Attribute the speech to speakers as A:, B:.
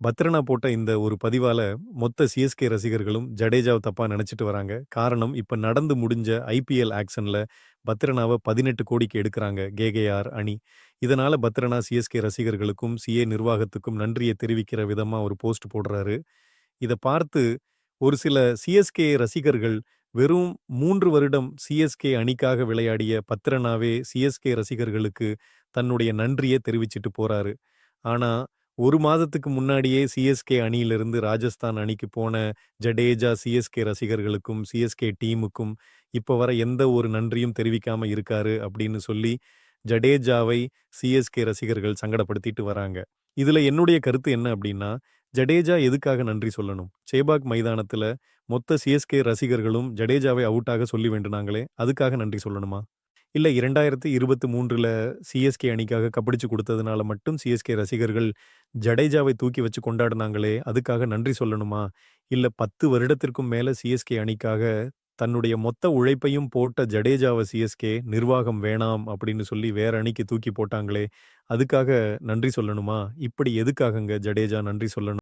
A: பத்ரனா போட்ட இந்த ஒரு பதிவால மொத்த சிஎஸ்கே ரசிகர்களும் ஜடேஜாவை தப்பா நினைச்சிட்டு வராங்க. காரணம் இப்ப நடந்து முடிஞ்ச ஐபிஎல் ஆக்ஷன்ல பத்ரனாவை பதினெட்டு கோடிக்கு எடுக்கிறாங்க கேகேஆர் அணி. இதனால பத்ரனா சிஎஸ்கே ரசிகர்களுக்கும், சிஏ நிர்வாகத்துக்கும் நன்றியை தெரிவிக்கிற விதமா ஒரு போஸ்ட் போடுறாரு. இதை பார்த்து ஒரு சில சிஎஸ்கே ரசிகர்கள் வெறும் மூன்று வருடம் சிஎஸ்கே அணிக்காக விளையாடிய பத்ரனாவே சிஎஸ்கே ரசிகர்களுக்கு தன்னுடைய நன்றியை தெரிவிச்சுட்டு போறாரு. ஆனா, ஒரு மாதத்துக்கு முன்னாடியே சிஎஸ்கே அணியிலிருந்து ராஜஸ்தான் அணிக்கு போன ஜடேஜா சிஎஸ்கே ரசிகர்களுக்கும், சிஎஸ்கே டீமுக்கும் இப்போ வர எந்த ஒரு நன்றியும் தெரிவிக்காம இருக்காரு அப்படின்னு சொல்லி, ஜடேஜாவை சிஎஸ்கே ரசிகர்கள் சங்கடப்படுத்திட்டு வராங்க. இதுல என்னுடைய கருத்து என்ன அப்படின்னா, ஜடேஜா எதுக்காக நன்றி சொல்லணும்? சேபாக் மைதானத்துல மொத்த சிஎஸ்கே ரசிகர்களும் ஜடேஜாவை அவுட்டாக சொல்லி வேண்டுனாங்களே, அதுக்காக நன்றி சொல்லணுமா? இல்ல 2023ல சிஎஸ்கே அணிக்காக கப்படிச்சு குடுத்ததுனால மட்டும் சிஎஸ்கே ரசிகர்கள் ஜடேஜாவை தூக்கி வச்சு கொண்டாடுனாங்களே, அதுக்காக நன்றி சொல்லணுமா? இல்ல 10 வருடத்திற்கும் மேல சிஎஸ்கே அணிக்காக தன்னுடைய மொத்த உழைப்பையும் போட்ட ஜடேஜாவ சிஎஸ்கே நிர்வாகம் வேணாம் அப்படின்னு சொல்லி வேற அணிக்கு தூக்கி போட்டாங்களே, அதுக்காக நன்றி சொல்லணுமா? இப்படி எதுக்காகங்க ஜடேஜா நன்றி சொல்லணும்?